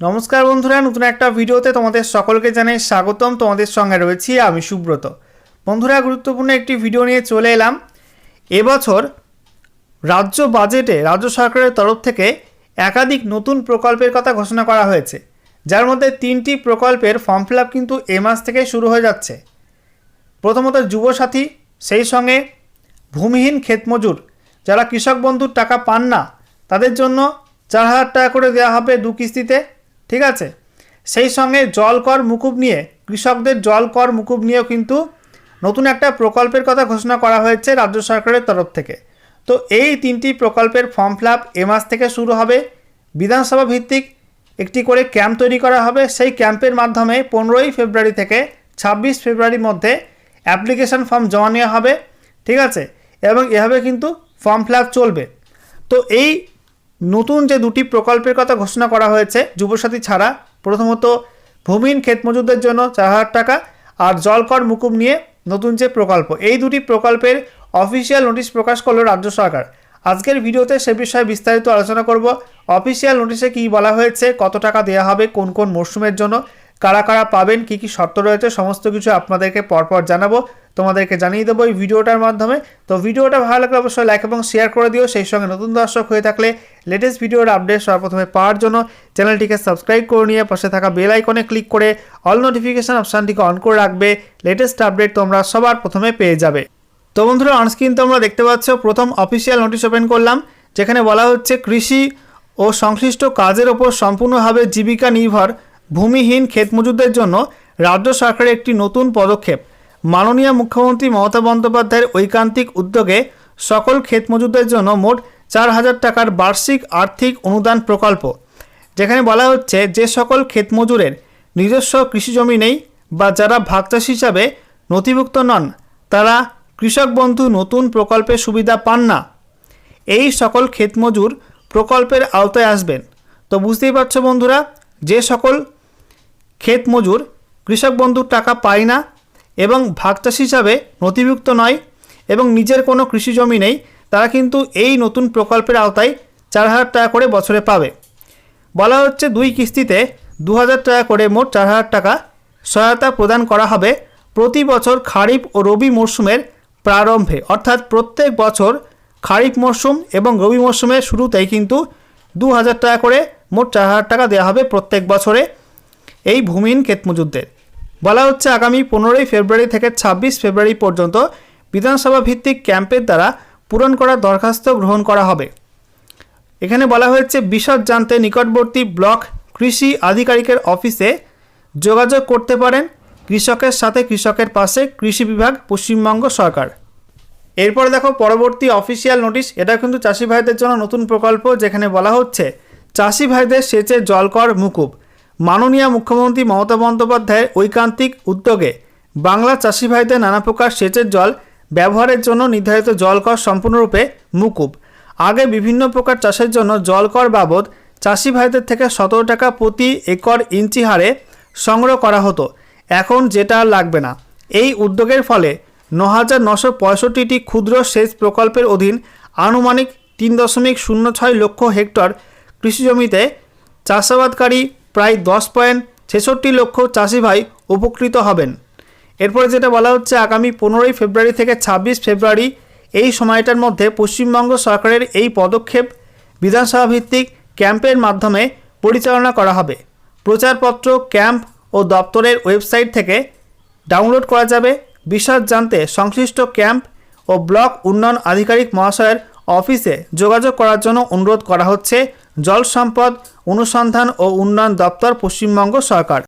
নমস্কার বন্ধুরা, নতুন একটা ভিডিওতে তোমাদের সকলকে জানাই স্বাগতম। তোমাদের সঙ্গে রয়েছি আমি সুব্রত। বন্ধুরা, গুরুত্বপূর্ণ একটি ভিডিও নিয়ে চলে এলাম। এবছর রাজ্য বাজেটে, রাজ্য সরকারের তরফ থেকে একাধিক নতুন প্রকল্পের কথা ঘোষণা করা হয়েছে। যার মধ্যে তিনটি প্রকল্পের ফর্ম ফিল কিন্তু এ মাস থেকে শুরু হয়ে যাচ্ছে। প্রথমত যুবসাথী, সেই সঙ্গে ভূমিহীন ক্ষেতমজুর যারা কৃষক বন্ধুর টাকা পান না, তাদের জন্য চার হাজার টাকা করে দেওয়া হবে দু কিস্তিতে। ঠিক আছে? সেই সঙ্গে জল কর মুকুব নিয়ে, কৃষকদের জল কর মুকুব নিয়েও কিন্তু নতুন একটা প্রকল্পের কথা ঘোষণা করা হয়েছে রাজ্য সরকারের তরফ থেকে। তো এই তিনটি প্রকল্পের ফর্ম ফিল আপ এ মাস থেকে শুরু হবে। বিধানসভা ভিত্তিক একটি করে ক্যাম্প তৈরি করা হবে। সেই ক্যাম্পের মাধ্যমে পনেরোই ফেব্রুয়ারি থেকে ছাব্বিশ ফেব্রুয়ারির মধ্যে অ্যাপ্লিকেশন ফর্ম জমা নেওয়া হবে। ঠিক আছে? এবং এভাবে কিন্তু ফর্ম ফিল চলবে। তো এই নতুন যে দুটি প্রকল্পের কথা ঘোষণা করা হয়েছে, যুবসাথী ছাড়া, প্রথমত ভূমিহীন ক্ষেত মজুরদের জন্য চার হাজার টাকা আর জলকর মুকুব নিয়ে নতুন যে প্রকল্প, এই দুটি প্রকল্পের অফিসিয়াল নোটিশ প্রকাশ করল রাজ্য সরকার। আজকের ভিডিওতে সে বিষয়ে বিস্তারিত আলোচনা করব। অফিসিয়াল নোটিশে কী বলা হয়েছে, কত টাকা দেওয়া হবে, কোন কোন মরশুমের জন্য, কারা কারা পাবেন, কী কী শর্ত রয়েছে, সমস্ত কিছু আপনাদেরকে পরপর জানাব। তোমাদেরকে জানিয়ে দেবো এই ভিডিওটার মাধ্যমে। তো ভিডিওটা ভালো লাগলে অবশ্যই লাইক এবং শেয়ার করে দিও। সেই সঙ্গে নতুন দর্শক হয়ে থাকলে লেটেস্ট ভিডিওর আপডেট সর্বপ্রথমে পাওয়ার জন্য চ্যানেলটিকে সাবস্ক্রাইব করে নিয়ে পাশে থাকা বেল আইকনে ক্লিক করে অল নোটিফিকেশান অপশানটিকে অন করে রাখবে। লেটেস্ট আপডেট তোমরা সবার প্রথমে পেয়ে যাবে। তো বন্ধুরা অনস্ক্রিন তোমরা দেখতে পাচ্ছ, প্রথম অফিসিয়াল নোটিশ ওপেন করলাম, যেখানে বলা হচ্ছে কৃষি ও সংশ্লিষ্ট কাজের ওপর সম্পূর্ণভাবে জীবিকা নির্ভর, ভূমিহীন ক্ষেতমজুরদের জন্য রাজ্য সরকারের একটি নতুন পদক্ষেপ। মাননীয় মুখ্যমন্ত্রী মমতা বন্দ্যোপাধ্যায়ের ঐকান্তিক উদ্যোগে সকল ক্ষেতমজুরদের জন্য মোট চার হাজার টাকার বার্ষিক আর্থিক অনুদান প্রকল্প, যেখানে বলা হচ্ছে যে সকল ক্ষেতমজুরের নিজস্ব কৃষিজমি নেই বা যারা ভাগচাষী হিসাবে নথিভুক্ত নন, তারা কৃষক বন্ধু নতুন প্রকল্পের সুবিধা পান না। এই সকল ক্ষেতমজুর প্রকল্পের আওতায় আসবেন। তো বুঝতেই পারছ বন্ধুরা, যে সকল ক্ষেত মজুর কৃষক বন্ধুর টাকা পায় না এবং ভাগচাষী হিসাবে নথিভুক্ত নয় এবং নিজের কোনো কৃষি জমি নেই, তারা কিন্তু এই নতুন প্রকল্পের আওতায় চার হাজার টাকা করে বছরে পাবে। বলা হচ্ছে দুই কিস্তিতে দু হাজার টাকা করে মোট চার হাজার টাকা সহায়তা প্রদান করা হবে প্রতি বছর খারিফ ও রবি মরশুমের প্রারম্ভে। অর্থাৎ প্রত্যেক বছর খারিফ মরশুম এবং রবি মরশুমের শুরুতেই কিন্তু দু হাজার টাকা করে মোট চার হাজার টাকা দেওয়া হবে প্রত্যেক বছরে এই ভূমিহীন ক্ষেতমজুরদের। বলা হচ্ছে আগামী পনেরোই ফেব্রুয়ারি থেকে ছাব্বিশ ফেব্রুয়ারি পর্যন্ত বিধানসভা ভিত্তিক ক্যাম্পের দ্বারা পূরণ করা দরখাস্ত গ্রহণ করা হবে। এখানে বলা হয়েছে, বিশদ জানতে নিকটবর্তী ব্লক কৃষি আধিকারিকের অফিসে যোগাযোগ করতে পারেন কৃষকের সাথে কৃষকের পাশে কৃষি বিভাগ, পশ্চিমবঙ্গ সরকার। এরপর দেখো, পরবর্তী অফিসিয়াল নোটিশ। এটা কিন্তু চাষি ভাইদের জন্য নতুন প্রকল্প, যেখানে বলা হচ্ছে, চাষি ভাইদের সেচে জলকর মুকুব। মাননীয় মুখ্যমন্ত্রী মমতা বন্দ্যোপাধ্যায়ের ঐকান্তিক উদ্যোগে বাংলা চাষি ভাইদের নানা প্রকার সেচের জল ব্যবহারের জন্য নির্ধারিত জলকর সম্পূর্ণরূপে মুকুব। আগে বিভিন্ন প্রকার চাষের জন্য জলকর বাবদ চাষি ভাইদের থেকে সতেরো টাকা প্রতি একর ইঞ্চি হারে সংগ্রহ করা হতো। এখন যেটা আর লাগবে না। এই উদ্যোগের ফলে ন হাজার নশো পঁয়ষট্টিটি ক্ষুদ্র সেচ প্রকল্পের অধীন আনুমানিক তিন দশমিক শূন্য ছয় লক্ষ হেক্টর কৃষিজমিতে চাষাবাদকারী প্রায় দশ পয়েন্ট ছেষট্টি লক্ষ চাষি ভাই উপকৃত হবেন। এরপরে যেটা বলা হচ্ছে, আগামী পনেরোই ফেব্রুয়ারি থেকে ছাব্বিশ ফেব্রুয়ারি এই সময়টার মধ্যে পশ্চিমবঙ্গ সরকারের এই পদক্ষেপ বিধানসভা ভিত্তিক ক্যাম্পের মাধ্যমে পরিচালনা করা হবে। প্রচারপত্র, ক্যাম্প ও দপ্তরের ওয়েবসাইট থেকে ডাউনলোড করা যাবে। বিশদ জানতে সংশ্লিষ্ট ক্যাম্প ও ব্লক উন্নয়ন আধিকারিক মহাশয়ের অফিসে যোগাযোগ করার জন্য অনুরোধ করা হচ্ছে। জল সম্পদ অনুসন্ধান ও উন্নয়ন দপ্তর পশ্চিমবঙ্গ সরকার।